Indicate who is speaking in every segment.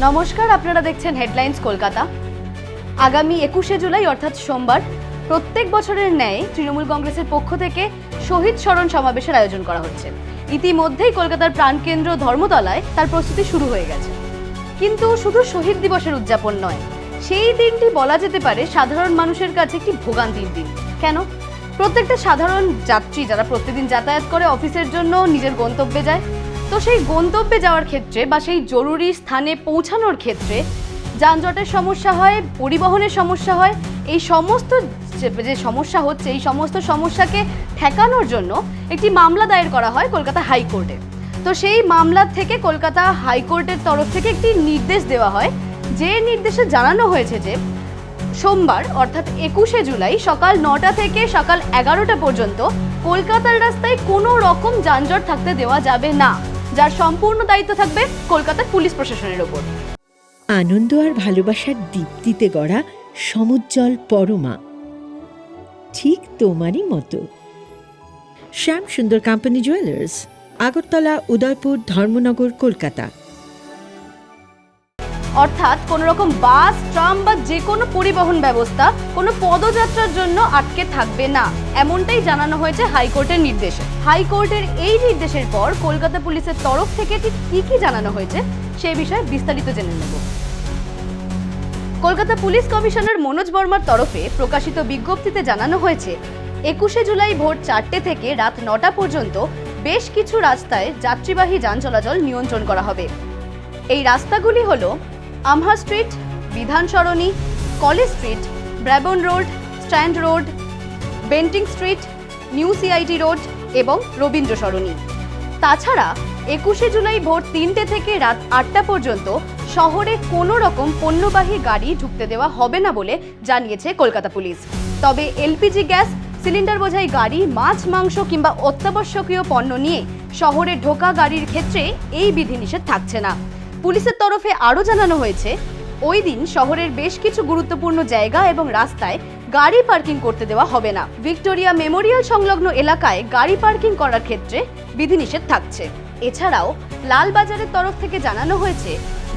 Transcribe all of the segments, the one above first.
Speaker 1: নমস্কার, আপনারা দেখছেন হেডলাইন্স কলকাতা। আগামী একুশে জুলাই, অর্থাৎ সোমবার, প্রত্যেক বছরের ন্যায় তৃণমূল কংগ্রেসের পক্ষ থেকে শহীদ স্মরণ সমাবেশের আয়োজন করা হচ্ছে। ইতিমধ্যেই কলকাতার প্রাণকেন্দ্র ধর্মতলায় তার প্রস্তুতি শুরু হয়ে গেছে। কিন্তু শুধু শহীদ দিবসের উদযাপন নয়, সেই দিনটি বলা যেতে পারে সাধারণ মানুষের কাছে একটি ভোগান্তির দিন। কেন? প্রত্যেকটা সাধারণ যাত্রী যারা প্রতিদিন যাতায়াত করে অফিসের জন্য নিজের গন্তব্যে যায় তো সেই গন্তব্যে যাওয়ার ক্ষেত্রে বা সেই জরুরি স্থানে পৌঁছানোর ক্ষেত্রে যানজটের সমস্যা হয়, পরিবহনের সমস্যা হয়, এই সমস্ত যে সমস্যা হচ্ছে, এই সমস্ত সমস্যাকে ঠেকানোর জন্য একটি মামলা দায়ের করা হয় কলকাতা হাইকোর্টে। তো সেই মামলার থেকে কলকাতা হাইকোর্টের তরফ থেকে একটি নির্দেশ দেওয়া হয়। যে নির্দেশে জানানো হয়েছে যে, সোমবার অর্থাৎ একুশে জুলাই সকাল নটা থেকে সকাল এগারোটা পর্যন্ত কলকাতার রাস্তায় কোনো রকম যানজট থাকতে দেওয়া যাবে না। যার সম্পূর্ণ দায়িত্ব থাকবে কলকাতার পুলিশ প্রশাসনের ওপর।
Speaker 2: আনন্দ আর ভালোবাসার দীপ্তিতে গড়া সমুজ্জ্বল পরমা। ঠিক তোমারই মতো। Shyam Sundar company jewellers Agartala, Udaipur, Dharmanagar, Kolkata.
Speaker 1: অর্থাৎ কোনো রকম বাস, ট্রাম বা যে কোনো পরিবহন ব্যবস্থা কোনো পদযাত্রার জন্য আটকে থাকবে না। এমনটাই জানানো হয়েছে হাইকোর্টের নির্দেশে। হাইকোর্টের এই নির্দেশের পর কলকাতা পুলিশের তরফ থেকে ঠিক কী কী জানানো হয়েছে সেই বিষয়ে বিস্তারিত জেনে নেব। কলকাতা পুলিশ কমিশনার মনোজ বর্মার তরফে প্রকাশিত বিজ্ঞপ্তিতে জানানো হয়েছে, একুশে জুলাই ভোর চারটে থেকে রাত নটা পর্যন্ত বেশ কিছু রাস্তায় যাত্রীবাহী যান চলাচল নিয়ন্ত্রণ করা হবে। এই রাস্তাগুলি হলো আমহা street, Bidhan Sarani, college street Brabourne road, Strand road, Bentinck street, new CIT road এবং রবীন্দ্র সরণি। তাছাড়া একুশে জুলাই ভোর তিনটে থেকে রাত আটটা পর্যন্ত শহরে কোনো রকম পণ্যবাহী গাড়ি ঢুকতে দেওয়া হবে না বলে জানিয়েছে কলকাতা পুলিশ। তবে এলপিজি গ্যাস, সিলিন্ডার বোঝাই গাড়ি, মাছ, মাংস কিংবা অত্যাবশ্যকীয় পণ্য নিয়ে শহরে ঢোকা গাড়ির ক্ষেত্রে এই বিধিনিষেধ থাকছে না। পুলিশের তরফে আরও জানানো হয়েছে, ওই দিন শহরের বেশ কিছু গুরুত্বপূর্ণ জায়গা এবং রাস্তায় গাড়ি পার্কিং করতে দেওয়া হবে না। ভিক্টোরিয়া মেমোরিয়াল সংলগ্ন এলাকায় গাড়ি পার্কিং করার ক্ষেত্রে বিধিনিষেধ থাকছে। এছাড়াও, লালবাজারের তরফ থেকে জানানো হয়েছে,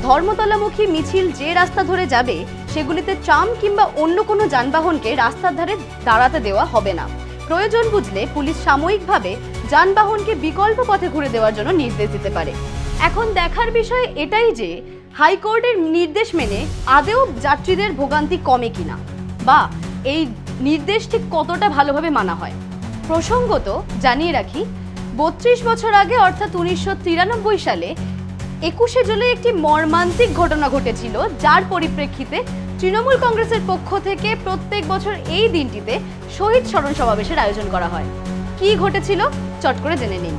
Speaker 1: ধর্মতলামুখী মিছিল যে রাস্তা ধরে যাবে, সেগুলিতে ট্রাম কিংবা অন্য কোনো যানবাহনকে রাস্তার ধারে দাঁড়াতে দেওয়া হবে না। প্রয়োজন বুঝলে পুলিশ সাময়িকভাবে যানবাহনকে বিকল্প পথে ঘুরে দেওয়ার জন্য নির্দেশ দিতে পারে। এখন দেখার বিষয় এটাই যে হাইকোর্টের নির্দেশ মেনে আদেও যাত্রীদের ভোগান্তি কমে কিনা বা এই নির্দেশ ঠিক কতটা ভালোভাবে মানা হয়? প্রসঙ্গত জানিয়ে রাখি, বত্রিশ বছর আগে অর্থাৎ উনিশশো তিরানব্বই সালে একুশে জুলাই একটি মর্মান্তিক ঘটনা ঘটেছিল, যার পরিপ্রেক্ষিতে তৃণমূল কংগ্রেসের পক্ষ থেকে প্রত্যেক বছর এই দিনটিতে শহীদ স্মরণ সমাবেশের আয়োজন করা হয়। কি ঘটেছিল? চট করে জেনে নিন।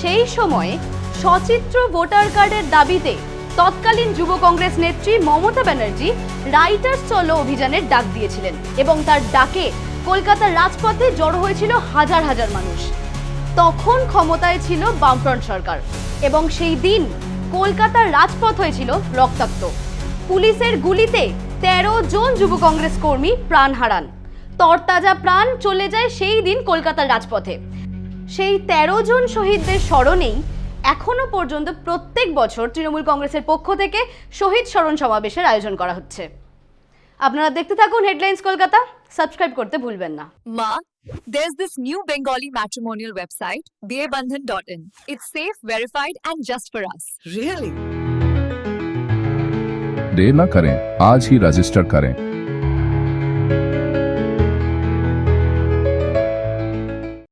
Speaker 1: সেই সময়ে সচিত্র ভোটার কার্ডের দাবিতে তৎকালীন যুব কংগ্রেস নেত্রী মমতা ব্যানার্জি রাইটার্স চলো অভিযানের ডাক দিয়েছিলেন এবং তার ডাকে কলকাতার রাজপথে জড়ো হয়েছিল হাজার হাজার মানুষ। তখন ক্ষমতায় ছিল বামফ্রন্ট সরকার এবং সেই দিন কলকাতার রাজপথ হয়েছিল রক্তাক্ত। পুলিশের গুলিতে তেরো জন যুব কংগ্রেস কর্মী প্রাণ হারান। তরতাজা প্রাণ চলে যায় সেই দিন কলকাতার রাজপথে। সেই তেরো জন শহীদদের স্মরণেই এখনো পর্যন্ত প্রত্যেক বছর তৃণমূল কংগ্রেসের পক্ষ থেকে শহীদ স্মরণ সমাবেশের আয়োজন করা হচ্ছে আপনারা দেখতে থাকুন হেডলাইন্স কলকাতা সাবস্ক্রাইব করতে ভুলবেন না
Speaker 3: Ma, there's this new Bengali matrimonial website, dearbandhan.in. It's safe, verified, and just for us.
Speaker 4: Really?
Speaker 5: देर न करें आज ही रजिस्टर करें